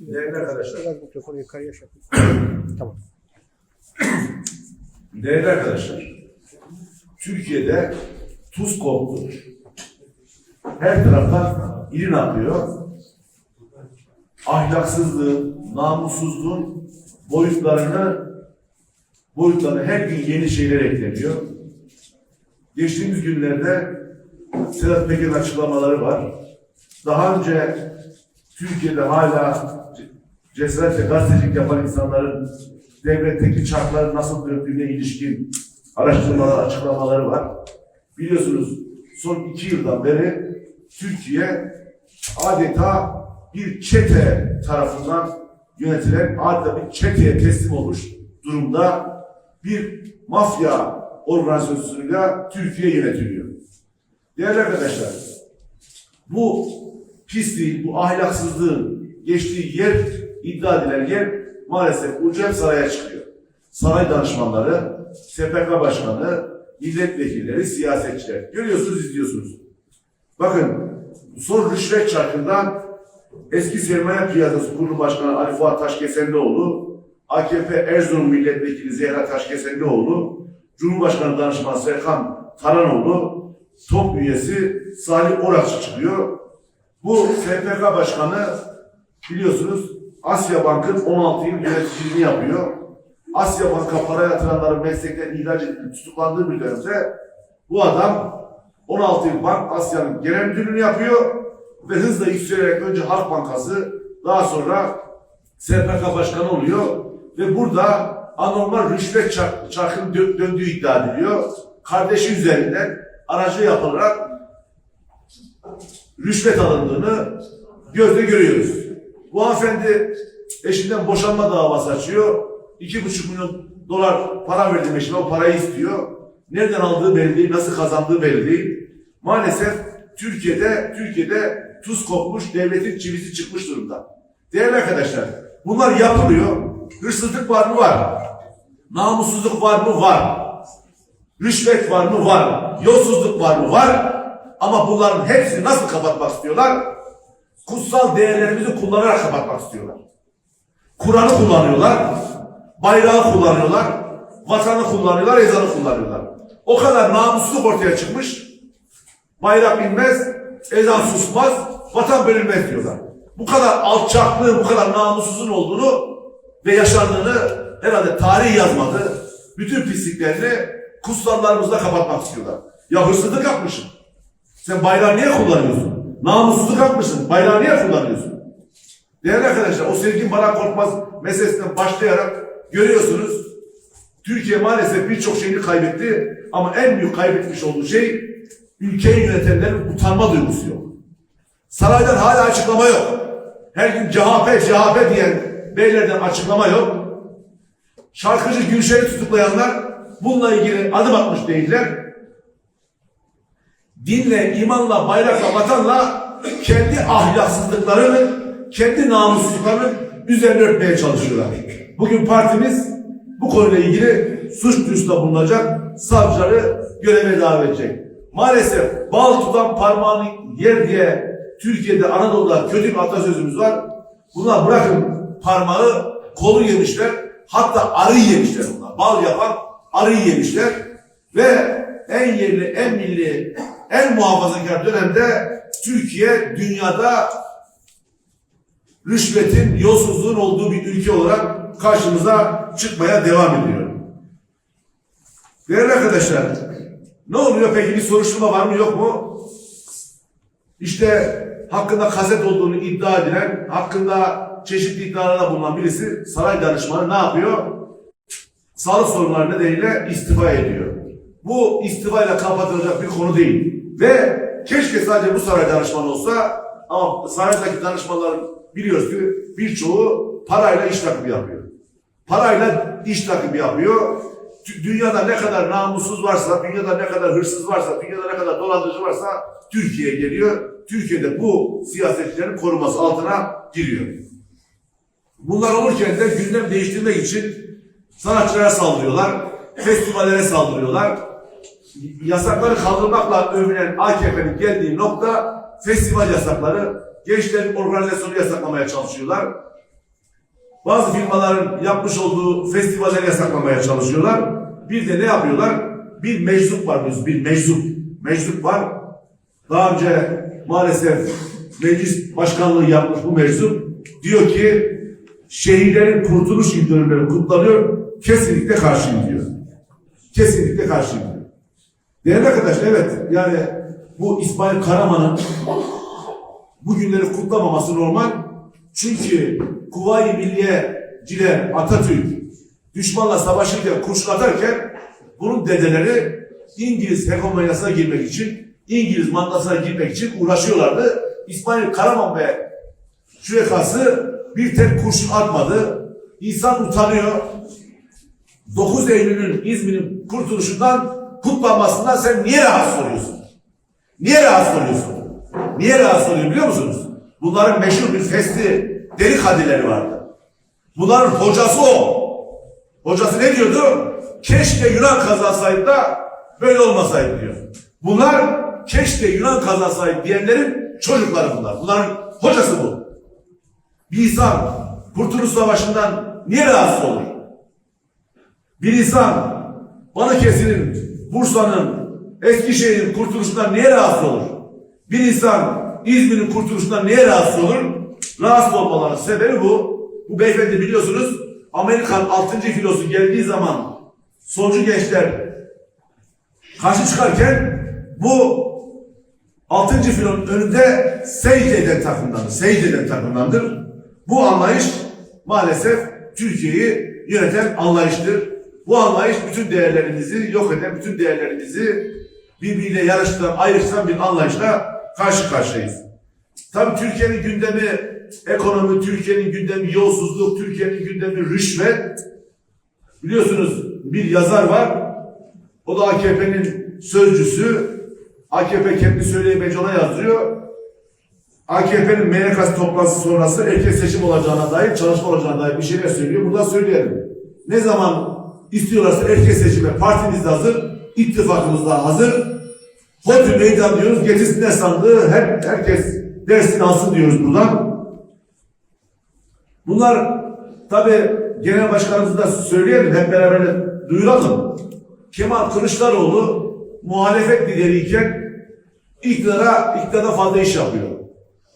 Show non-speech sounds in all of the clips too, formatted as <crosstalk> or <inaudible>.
Değerli arkadaşlar, Biraz mikrofonu yukarıya şey. Tamam. <clears throat> değerli arkadaşlar, Türkiye'de tuz koktu. Her taraftan irin akıyor. Ahlaksızlığın, namussuzluğun boyutlarını boyutlarına her gün yeni şeyler ekleniyor. Geçtiğimiz günlerde Sedat Peker'in açıklamaları var. Daha önce Türkiye'de hala ce- cesaretle gazetecilik yapan insanların devletteki çarkların nasıl döndüğüne ilişkin araştırmalar, açıklamaları var. Biliyorsunuz son iki yıldan beri Türkiye adeta bir çete tarafından yönetilen, adeta bir çeteye teslim olmuş durumda bir mafya organizasyonuyla Türkiye yönetiliyor. Değerli arkadaşlar, bu pisliğin, bu ahlaksızlığın geçtiği yer, iddia edilen yer maalesef Ucem Saray'a çıkıyor. Saray danışmanları, SPK başkanı, milletvekilleri, siyasetçiler. Görüyorsunuz, izliyorsunuz. Bakın, son rüşvet çarkından eski sermaye piyasası kurulu başkanı Ali Fuat Taşkesenlioğlu, AKP Erzurum milletvekili Zehra Taşkesenlioğlu, Cumhurbaşkanı danışmanı Serkan Taranoğlu, top üyesi Salih Orakçı çıkıyor. Bu SPK başkanı biliyorsunuz Asya Bank'ın 16 yıl yöneticiliğini yapıyor. Asya Bank'a para yatıranların meslekten ihraç edilip tutuklandığı dönemde bu adam 16 yıl Bank Asya'nın genel müdürlüğünü yapıyor ve hızla yükselerek önce Halk Bankası daha sonra SPK başkanı oluyor ve burada anormal rüşvet çark, çarkın dö- döndüğü iddia ediliyor. Kardeşi üzerinden aracı yapılarak rüşvet alındığını gözle görüyoruz. Bu hanımefendi eşinden boşanma davası açıyor. İki buçuk milyon dolar para verdim eşime, o parayı istiyor. Nereden aldığı belli değil, nasıl kazandığı belli değil. Maalesef Türkiye'de, Türkiye'de tuz kokmuş, devletin çivisi çıkmış durumda. Değerli arkadaşlar, bunlar yapılıyor. Hırsızlık var mı? Var. Namussuzluk var mı? Var. Rüşvet var mı? Var. Yolsuzluk var mı? Var. Ama bunların hepsini nasıl kapatmak istiyorlar? Kutsal değerlerimizi kullanarak kapatmak istiyorlar. Kur'an'ı kullanıyorlar, bayrağı kullanıyorlar, vatanı kullanıyorlar, ezanı kullanıyorlar. O kadar namussuzluk ortaya çıkmış, bayrak inmez, ezan susmaz, vatan bölünmez diyorlar. Bu kadar alçaklığın, bu kadar namussuzun olduğunu ve yaşandığını herhalde tarih yazmadı. Bütün pisliklerini kutsallarımızla kapatmak istiyorlar. Ya hırsızlık yapmışsın. Sen bayrağı niye kullanıyorsun? Namussuzluk yapmışsın. Bayrağı niye kullanıyorsun? Değerli arkadaşlar o sevgin bana korkmaz meselesinden başlayarak görüyorsunuz. Türkiye maalesef birçok şeyini kaybetti ama en büyük kaybetmiş olduğu şey ülkeyi yönetenlerin utanma duygusu yok. Saraydan hala açıklama yok. Her gün CHP, CHP diyen beylerden açıklama yok. Şarkıcı Gülşen'i tutuklayanlar bununla ilgili adım atmış değiller. Dinle, imanla, bayrakla, vatanla kendi ahlaksızlıklarını, kendi namussuzluklarını üzerine örtmeye çalışıyorlar. Bugün partimiz bu konuyla ilgili suç duyurusunda bulunacak, savcıları göreve davet edecek. Maalesef bal tutan parmağını yer diye Türkiye'de Anadolu'da kötü bir atasözümüz var. Bunlar bırakın parmağı kolu yemişler. Hatta arıyı yemişler bunlar. Bal yapan arıyı yemişler. Ve en yerli, en milli, en muhafazakar dönemde Türkiye dünyada rüşvetin, yolsuzluğun olduğu bir ülke olarak karşımıza çıkmaya devam ediyor. Değerli arkadaşlar, ne oluyor peki bir soruşturma var mı yok mu? İşte hakkında kaset olduğunu iddia edilen, hakkında çeşitli iddialarda bulunan birisi saray danışmanı ne yapıyor? Sağlık sorunları nedeniyle istifa ediyor. Bu istifayla kapatılacak bir konu değil. Ve keşke sadece bu saray danışmanı olsa ama saraydaki danışmanların biliyoruz ki birçoğu parayla iş takımı yapıyor. Parayla iş takımı yapıyor. Dü- Dünyada ne kadar namussuz varsa, dünyada ne kadar hırsız varsa, dünyada ne kadar dolandırıcı varsa Türkiye'ye geliyor. Türkiye'de bu siyasetçilerin koruması altına giriyor. Bunlar olurken de gündem değiştirmek için sanatçılara saldırıyorlar, festivallere saldırıyorlar. Yasakları kaldırmakla övünen AKP'nin geldiği nokta festival yasakları, gençlerin organizasyonu yasaklamaya çalışıyorlar. Bazı firmaların yapmış olduğu festivalleri yasaklamaya çalışıyorlar. Bir de ne yapıyorlar? Bir meczup var biliyorsunuz, bir meczup. Meczup var. Daha önce maalesef meclis başkanlığı yapmış bu meczup. Diyor ki şehirlerin kurtuluş yıl kutlanıyor. Kesinlikle karşıyım diyor. Kesinlikle karşıyım diyor. Değerli arkadaşlar evet yani bu İsmail Karaman'ın bu günleri kutlamaması normal. Çünkü Kuvayi Milliyeciler Atatürk düşmanla savaşırken, kurşun atarken bunun dedeleri İngiliz hegemonyasına girmek için, İngiliz mandasına girmek için uğraşıyorlardı. İsmail Karaman ve Şürekası bir tek kurşun atmadı. İnsan utanıyor. 9 Eylül'ün İzmir'in kurtuluşundan kutlanmasından sen niye rahatsız oluyorsun? Niye rahatsız oluyorsun? Niye rahatsız oluyor biliyor musunuz? Bunların meşhur bir festi deri kadileri vardı. Bunların hocası o. Hocası ne diyordu? Keşke Yunan kazansaydı da böyle olmasaydı diyor. Bunlar keşke Yunan kazansaydı diyenlerin çocukları bunlar. Bunların hocası bu. Bir insan Kurtuluş Savaşı'ndan niye rahatsız olur? Bir insan Balıkesir'in, Bursa'nın, Eskişehir'in kurtuluşundan niye rahatsız olur? Bir insan İzmir'in kurtuluşundan niye rahatsız olur? Rahatsız olmalarının sebebi bu. Bu beyefendi biliyorsunuz Amerikan 6. filosu geldiği zaman solcu gençler karşı çıkarken bu 6. filonun önünde secde eden takımdandır. Secde eden takımdandır. Bu anlayış maalesef Türkiye'yi yöneten anlayıştır. Bu anlayış bütün değerlerimizi yok eden, bütün değerlerimizi birbiriyle yarıştıran, ayrıştıran bir anlayışla karşı karşıyayız. Tabii Türkiye'nin gündemi ekonomi, Türkiye'nin gündemi yolsuzluk, Türkiye'nin gündemi rüşvet. Biliyorsunuz bir yazar var. O da AKP'nin sözcüsü. AKP kendi söyleyemeyince ona yazıyor. AKP'nin MYK toplantısı sonrası erken seçim olacağına dair, çalışma olacağına dair bir şeyler söylüyor. Burada söyleyelim. Ne zaman istiyorlarsa erken seçime partimiz de hazır, ittifakımız da hazır. Hodri meydan diyoruz, getirsinler sandığı, her, herkes dersini alsın diyoruz buradan. Bunlar tabi genel başkanımız da söyleyelim, hep beraber duyuralım. Kemal Kılıçdaroğlu muhalefet lideriyken iktidara, iktidara fazla iş yapıyor.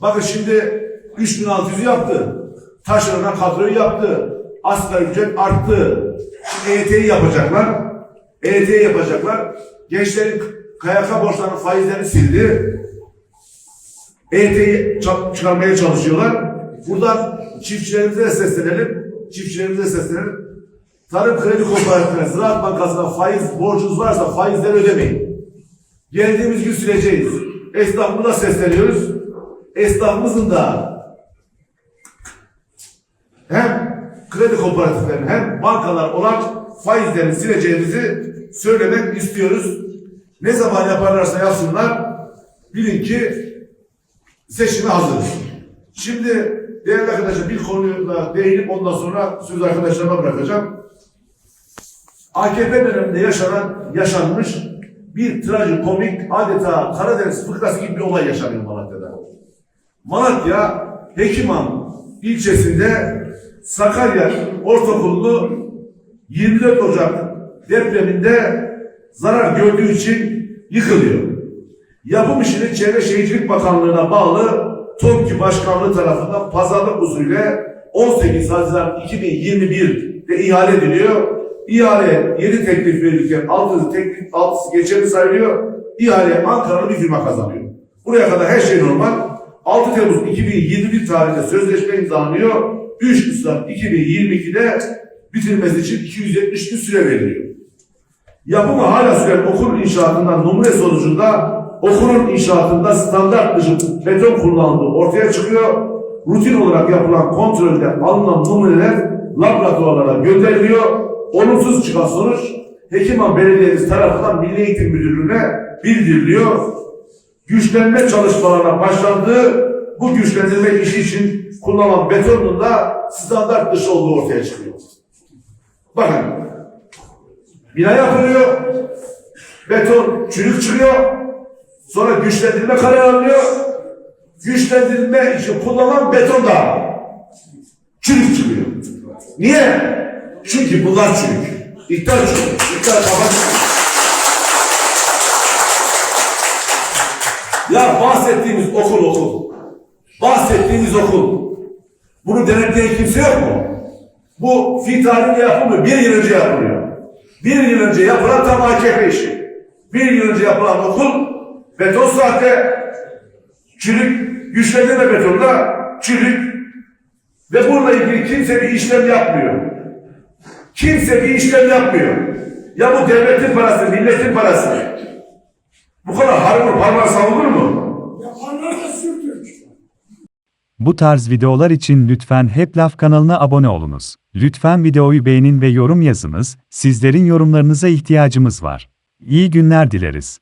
Bakın şimdi 3600 yaptı. Taşerona kadroyu yaptı. Asgari ücret arttı. EYT'yi yapacaklar. EYT'yi yapacaklar. Gençlerin KYK borçlarının faizlerini sildi. EYT'yi çıkarmaya çalışıyorlar. Buradan çiftçilerimize seslenelim. Çiftçilerimize seslenelim. Tarım Kredi Kooperatifine, Ziraat Bankası'na faiz borcunuz varsa faizleri ödemeyin. Geldiğimiz gün sileceğiz. Esnafımıza sesleniyoruz. Esnafımızın da hem kredi kooperatiflerinin hem bankalar olan faizlerini sileceğimizi söylemek istiyoruz. Ne zaman yaparlarsa yapsınlar bilin ki seçime hazırız. Şimdi değerli arkadaşlar bir konuyu da değinip ondan sonra söz arkadaşlarıma bırakacağım. AKP döneminde yaşanan, yaşanmış bir trajikomik adeta Karadeniz fıkrası gibi bir olay yaşanıyor Malatya'da. Malatya Hekiman ilçesinde Sakarya Ortaokulu'nu 24 Ocak depreminde zarar gördüğü için yıkılıyor. Yapım işini Çevre Şehircilik Bakanlığı'na bağlı TOKİ Başkanlığı tarafından pazarlık usulüyle 18 Haziran 2021'de ihale ediliyor. İhale 7 teklif verirken 6'sı teklif 6'sı geçerli sayılıyor. İhale Ankara'lı bir firma kazanıyor. Buraya kadar her şey normal. 6 Temmuz 2021 tarihinde sözleşme imzalanıyor. 3 Nisan 2022'de bitirmesi için 270 gün süre veriliyor. Yapımı hala süren okul inşaatından numune sonucunda okulun inşaatında standart dışı beton kullanıldığı ortaya çıkıyor. Rutin olarak yapılan kontrolde alınan numuneler laboratuvarlara gönderiliyor. Olumsuz çıkan sonuç Hekiman Belediyemiz tarafından Milli Eğitim Müdürlüğü'ne bildiriliyor. Güçlenme çalışmalarına başlandığı bu güçlendirme işi için kullanılan betonun da standart dışı olduğu ortaya çıkıyor. Bakın Bina yapılıyor. Beton çürük çıkıyor. Sonra güçlendirme kararı alınıyor. Güçlendirme için kullanılan beton da çürük çıkıyor. Niye? Çünkü bunlar çürük. İktidar çürük. İktidar çürük. Ya bahsettiğimiz okul okul. Bahsettiğimiz okul. Bunu denetleyen kimse yok mu? Bu fi tarihinde yapılmıyor. Bir yıl önce yapılıyor. Bir yıl önce yapılan tam AKP işi. Bir yıl önce yapılan okul beton sahte, çürük, güçlendirme betonda çürük ve bununla ilgili kimse bir işlem yapmıyor. Kimse bir işlem yapmıyor. Ya bu devletin parası, milletin parası. Bu kadar harvur parmağı savunur mu? Bu tarz videolar için lütfen Hep Laf kanalına abone olunuz. Lütfen videoyu beğenin ve yorum yazınız, sizlerin yorumlarınıza ihtiyacımız var. İyi günler dileriz.